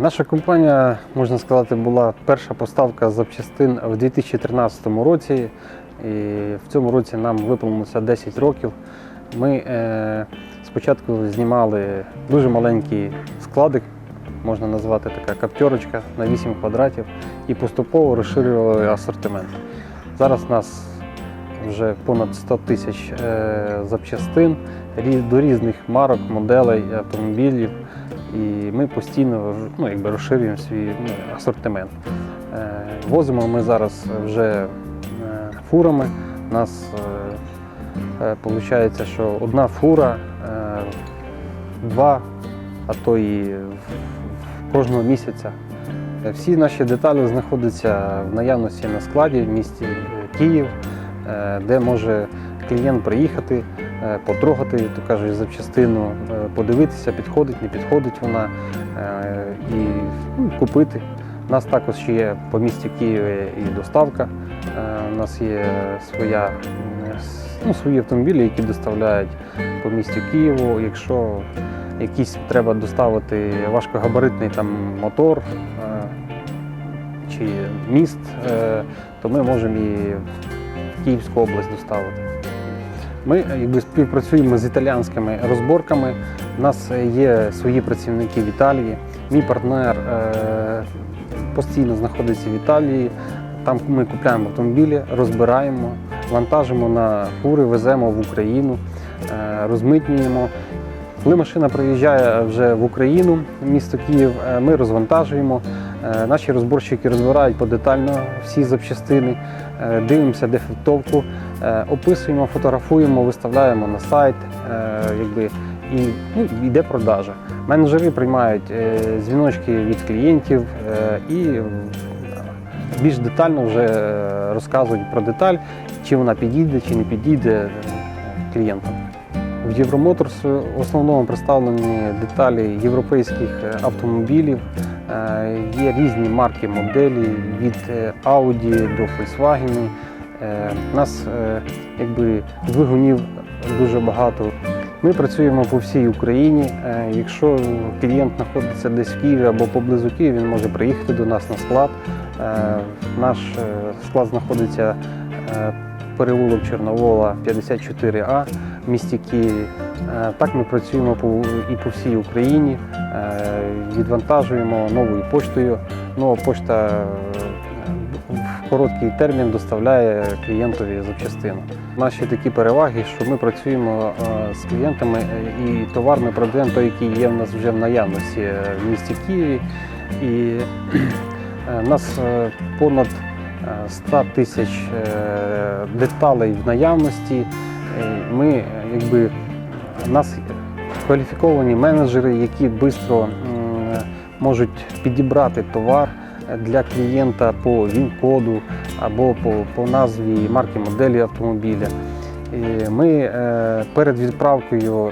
Наша компанія, можна сказати, була перша поставка запчастин в 2013 році. І в цьому році нам виповнилося 10 років. Ми е, спочатку знімали дуже маленький складик, можна назвати така каптерочка на 8 квадратів, і поступово розширювали асортимент. Зараз у нас вже понад 100 тисяч е, запчастин до різних марок, моделей, автомобілів. І ми постійно ну, якби розширюємо свій ну, асортимент. Е, Возимо ми зараз вже е, фурами. У нас виходить, що одна фура, е, два, а то і в- кожного місяця. Е, Всі наші деталі знаходяться в наявності на складі в місті е, Київ, е, де може клієнт приїхати, е, потрогати, то кажуть, запчастину, е, подивитися, підходить, не підходить вона е, і ну, купити. У нас також ще є по місті Києві і доставка. Е, У нас є своя, ну, свої автомобілі, які доставляють по місту Києву. Якщо якийсь треба доставити важкогабаритний там, мотор е, чи міст, е, то ми можемо і в Київську область доставити. Ми е, якби, співпрацюємо з італіянськими розборками. У нас е, є свої працівники в Італії. Мій партнер е, постійно знаходиться в Італії. Там ми купляємо автомобілі, розбираємо, вантажимо на фури, веземо в Україну, розмитнюємо. Коли машина приїжджає вже в Україну, місто Київ, е, ми розвантажуємо. Е, Наші розборщики розбирають подетально всі запчастини, е, дивимося дефектовку, е, описуємо, фотографуємо, виставляємо на сайт, е, якби, і ну, йде продажа. Менеджери приймають е, дзвіночки від клієнтів е, і е, більш детально вже е, розказують про деталь, чи вона підійде, чи не підійде е, клієнтам. В Євромоторс в основному представлені деталі європейських е, автомобілів. Е, Є різні марки моделі від е, Audi до Volkswagen. У нас якби двигунів дуже багато. Ми працюємо по всій Україні. Якщо клієнт знаходиться десь в Києві або поблизу Києва, він може приїхати до нас на склад. Наш склад знаходиться переулок Чорновола 54А в місті Києві. Е, Так ми працюємо і по всій Україні. Е, Відвантажуємо новою поштою. Нова пошта е, в короткий термін доставляє клієнтові запчастину. Наші такі переваги, що ми працюємо з клієнтами і товар ми продаємо той, який є в нас вже в наявності в місті Києві. І нас понад 100 тисяч е, деталей в наявності. Е, Ми якби у нас кваліфіковані менеджери, які швидко можуть підібрати товар для клієнта по він-коду або по, по назві марки моделі автомобіля. Ми е, перед відправкою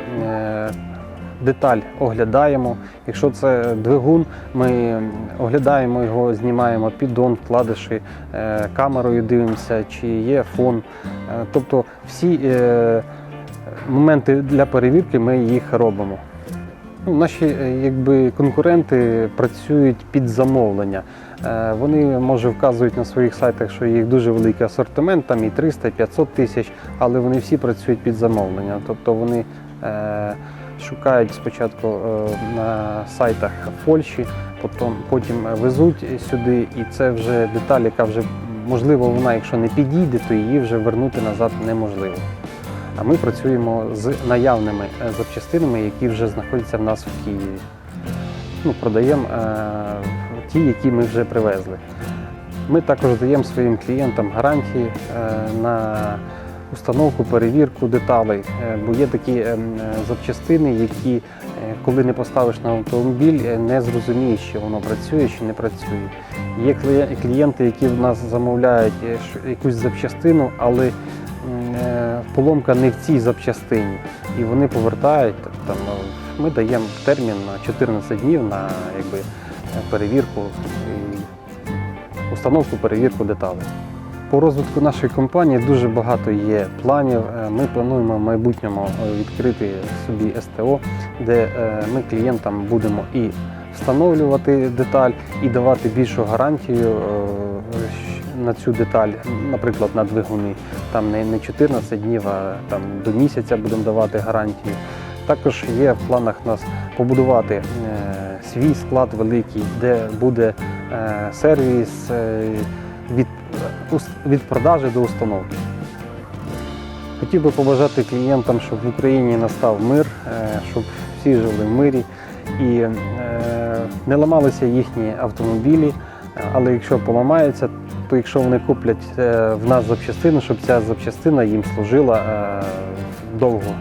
деталь оглядаємо. Якщо це двигун, ми оглядаємо його, знімаємо піддон, вкладиші, е, камерою дивимося, чи є фон. Е, Тобто всі е, моменти для перевірки ми їх робимо. Ну, Наші якби, конкуренти працюють під замовлення. Вони може вказують на своїх сайтах, що їх дуже великий асортимент, там і 300, і 500 тисяч, але вони всі працюють під замовлення. Тобто вони шукають спочатку е, на сайтах Польщі, потім, потім везуть сюди, і це вже деталь, яка вже можливо вона, якщо не підійде, то її вже вернути назад неможливо. А ми працюємо з наявними е, запчастинами, які вже знаходяться в нас в Києві. Ну, продаємо е, ті, які ми вже привезли. Ми також даємо своїм клієнтам гарантії на установку, перевірку деталей, Е, бо є такі е, запчастини, які, е, коли не поставиш на автомобіль, не зрозумієш, чи воно працює, чи не працює. Є клієнти, які в нас замовляють якусь запчастину, але поломка не в цій запчастині. І вони повертають. Там, ми даємо термін на 14 днів на якби, перевірку установку, перевірку деталей. По розвитку нашої компанії дуже багато є планів. Е, Ми плануємо в майбутньому е, відкрити собі СТО, де е, ми клієнтам будемо і встановлювати деталь і давати більшу гарантію на цю деталь, наприклад, на двигуни. Там не, не 14 днів, а там до місяця будемо давати гарантію. Також є в планах нас побудувати свій склад великий, де буде сервіс від, від продажі до установки. Хотів би побажати клієнтам, щоб в Україні настав мир, е, щоб всі жили в мирі і е, не ламалися їхні автомобілі. Але якщо поламаються, то якщо вони куплять е, в нас запчастину, щоб ця запчастина їм служила довго.